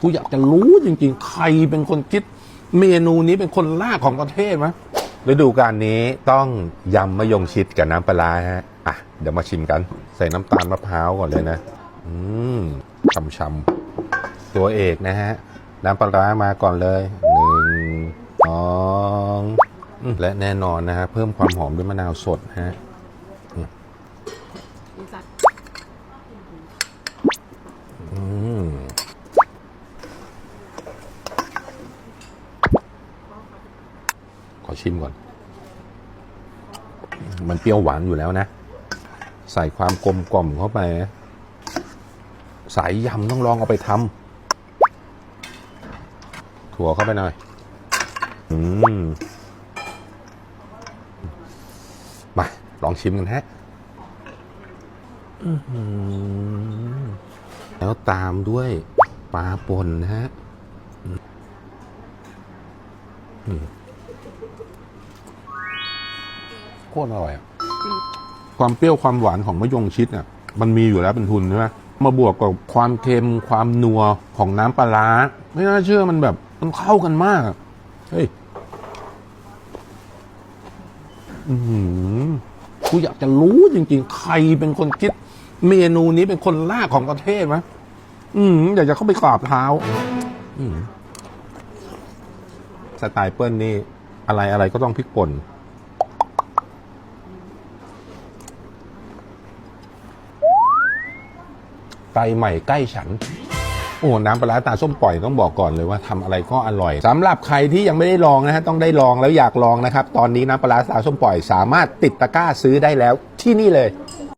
กูอยากจะรู้จริงๆ ใครเป็นคนคิดเมนูนี้เป็นคนแรกของประเทศมฤดูกาลนี้ต้องยำมะยงชิดกับน้ำปลาฮะ อะ เดี๋ยวมาชิมกัน ใส่น้ำตาลมะพร้าวก่อนเลยนะ อืมช่ำๆตัวเอกนะฮะ น้ำปลาร้ามาก่อนเลยหนึ่งสองและแน่นอนนะฮะ เพิ่มความหอมด้วยมะนาวสดฮะ ชิมก่อน มันเปรี้ยวหวานอยู่แล้วนะ ใส่ความกลมกล่อมเข้าไป สายยำต้องลองเอาไปทำถั่วเข้าไปหน่อย อืม มา ลองชิมกันฮะแล้วตามด้วยปลาป่นนะฮะ โคตรอร่อยอะความเปรี้ยวความหวานของมะยงชิดเนี่ยมันมีอยู่แล้วเป็นทุนใช่ไหมมาบวกกับความเค็มความนัวของน้ำปลาร้าไม่น่าเชื่อมันแบบ มันเข้ากันมากอะเฮ้ยอือหือกูอยากจะรู้จริง ๆ ใครเป็นคนคิด เมนูนี้เป็นคนแรกของประเทศไหมอืมอยากจะเข้าไปกราบเท้าอืมสไตล์เปิ้ลนี่ อะไรอะไรก็ต้องพริกป่นไตใหม่ใกล้ฉัน โอ้น้ำปลาตาส้มปล่อยต้องบอกก่อนเลยว่าทำอะไรก็อร่อยสำหรับใครที่ยังไม่ได้ลองนะฮะต้องได้ลองแล้วอยากลองนะครับ ตอนนี้น้ำปลาตาส้มปล่อย สามารถติดตะกร้าซื้อได้แล้วที่นี่เลย